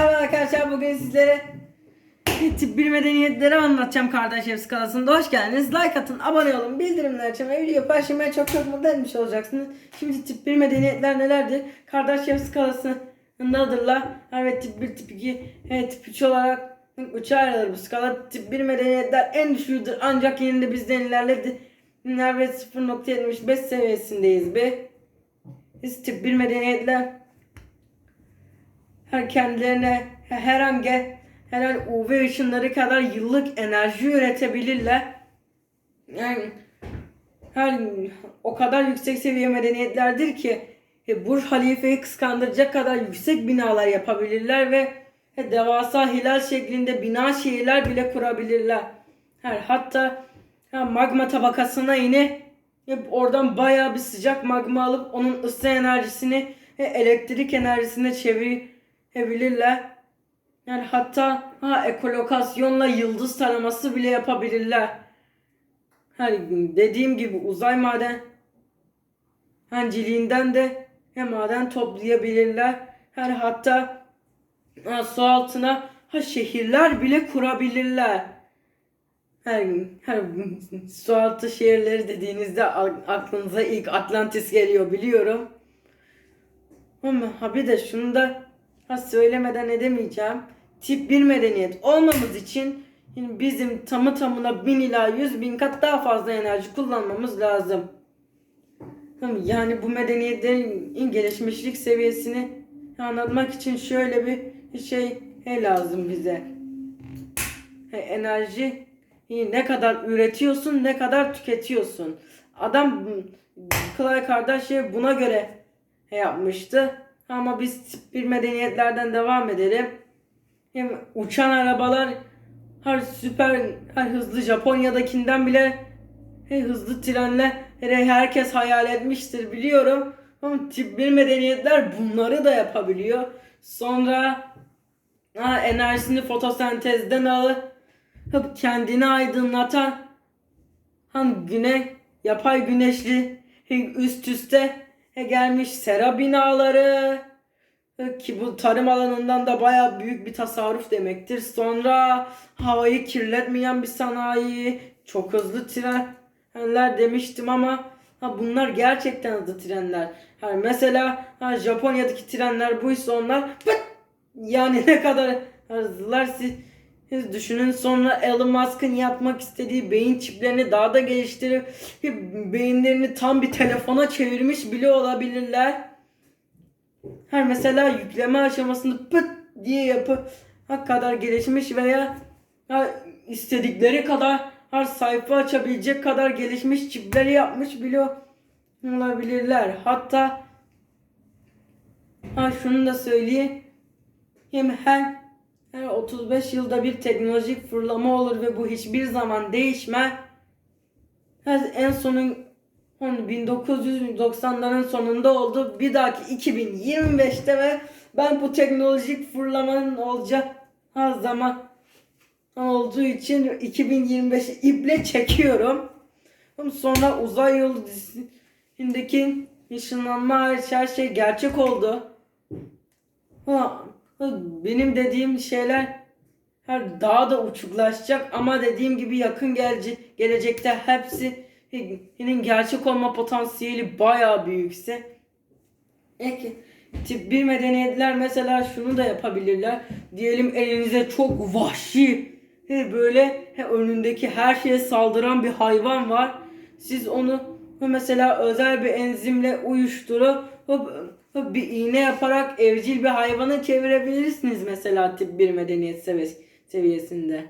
Merhaba arkadaşlar bugün sizlere tip bir medeniyetleri anlatacağım kardeşler skalasında hoş geldiniz. Like atın, abone olun, bildirimler açın ve video paylaşmaya çok çok mutlu etmiş olacaksınız. Şimdi tip bir medeniyetler nelerdir? Kardeşler skalasındadırlar. Evet tip 1, tip 2, evet tip 3 olarak 3'e ayrılır bu skala. Tip 1 medeniyetler en düşüğüdür ancak yine de bizden ilerledi. Evet 0.75 seviyesindeyiz be. Biz tip 1 medeniyetler her kendilerine herhangi herhangi UV ışınları kadar yıllık enerji üretebilirler. Yani her o kadar yüksek seviye medeniyetlerdir ki e, Burj Halife'yi kıskandıracak kadar yüksek binalar yapabilirler ve e, devasa hilal şeklinde bina şehirler bile kurabilirler. Her hatta ha, magma tabakasına inip e, oradan bayağı bir sıcak magma alıp onun ısı enerjisini e, elektrik enerjisine çevirebilirler. Yani hatta ha ekolokasyonla yıldız taraması bile yapabilirler. Hani dediğim gibi uzay maden hanciliğinden de hem maden toplayabilirler. Her hatta ha, su altına ha şehirler bile kurabilirler. Her, her su altı şehirleri dediğinizde aklınıza ilk Atlantis geliyor biliyorum. Ama ha bir de şunu da ha söylemeden edemeyeceğim. Tip 1 medeniyet olmamız için yani bizim tamı tamına 1000 ila 100 bin kat daha fazla enerji kullanmamız lazım. Yani bu medeniyetlerin gelişmişlik seviyesini anlatmak için şöyle bir şey lazım bize. Enerji ne kadar üretiyorsun ne kadar tüketiyorsun. Adam Clay Kardashian buna göre yapmıştı. Ama biz tip bir medeniyetlerden devam edelim. Hem uçan arabalar her süper her hızlı Japonya'dakinden bile he, hızlı trenle hele herkes hayal etmiştir biliyorum. Ama tip bir medeniyetler bunları da yapabiliyor. Sonra ha, enerjisini fotosentezden alıp kendini aydınlatan hani güne yapay güneşli he, üst üste he, gelmiş sera binaları he, ki bu tarım alanından da baya büyük bir tasarruf demektir. Sonra havayı kirletmeyen bir sanayi, çok hızlı trenler demiştim ama ha, bunlar gerçekten hızlı trenler. Ha, mesela ha, Japonya'daki trenler buysa onlar pıt, yani ne kadar hızlılar siz düşünün sonra Elon Musk'ın yapmak istediği beyin çiplerini daha da geliştirip beyinlerini tam bir telefona çevirmiş bile olabilirler. Her mesela yükleme aşamasında pıt diye yapı kadar gelişmiş veya istedikleri kadar her sayfa açabilecek kadar gelişmiş çipleri yapmış bile olabilirler. Hatta ha şunu da söyleyeyim. Hem her, her 35 yılda bir teknolojik fırlama olur ve bu hiçbir zaman değişmez. Her en sonun hani 1990'ların sonunda oldu. Bir dahaki 2025'te ve ben bu teknolojik fırlamanın olacak her zaman olduğu için 2025'i iple çekiyorum. Sonra uzay yolu dizisindeki ışınlanma her şey gerçek oldu. Benim dediğim şeyler her daha da uçuklaşacak ama dediğim gibi yakın gelecek gelecekte hepsinin gerçek olma potansiyeli bayağı büyükse Peki tip 1 medeniyetler mesela şunu da yapabilirler. Diyelim elinize çok vahşi böyle önündeki her şeye saldıran bir hayvan var. Siz onu mesela özel bir enzimle uyuşturup bir iğne yaparak evcil bir hayvana çevirebilirsiniz mesela tip 1 medeniyet sevi- seviyesinde.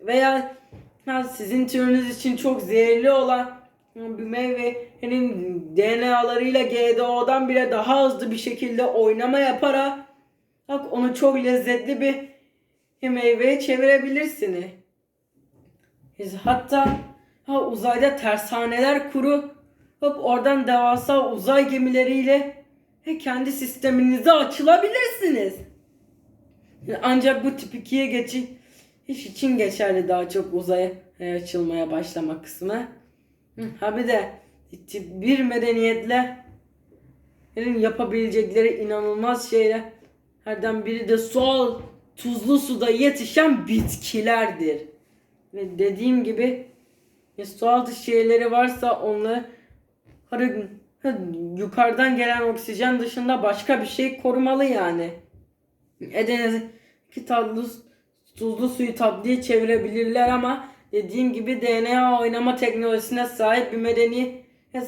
Veya ha, sizin türünüz için çok zehirli olan bir meyvenin DNA'larıyla GDO'dan bile daha hızlı bir şekilde oynama yaparak bak onu çok lezzetli bir meyveye çevirebilirsiniz. Hatta ha, uzayda tersaneler kurup oradan devasa uzay gemileriyle kendi sisteminize açılabilirsiniz. Ancak bu tip 2'ye geçiş için geçerli daha çok uzaya e, açılmaya başlama kısmı. Ha bir de tip 1 medeniyetlerin yapabilecekleri inanılmaz şeyler Herden biri de sual tuzlu suda yetişen bitkilerdir. Ve dediğim gibi e, su altı şeyleri varsa onları yukarıdan gelen oksijen dışında başka bir şey korumalı yani. Edeniz'deki tatlı tuzlu suyu tatlıya çevirebilirler ama dediğim gibi DNA oynama teknolojisine sahip bir medeniyet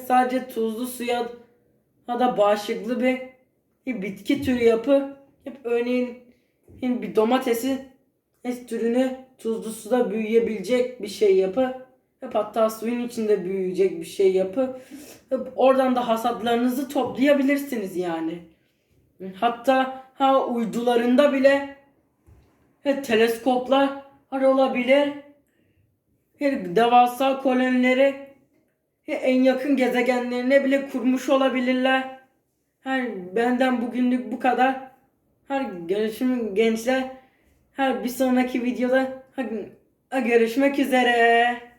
sadece tuzlu suya da bağışıklı bir, bir bitki türü yapı. Hep örneğin bir domatesi es türünü tuzlu suda büyüyebilecek bir şey yapı. Hep hatta suyun içinde büyüyecek bir şey yapı. Hep oradan da hasatlarınızı toplayabilirsiniz yani. Hatta ha uydularında bile he, teleskoplar olabilir. He, devasa kolonileri he, en yakın gezegenlerine bile kurmuş olabilirler. Her benden bugünlük bu kadar. Her görüşüm gençler. Her bir sonraki videoda ha, görüşmek üzere.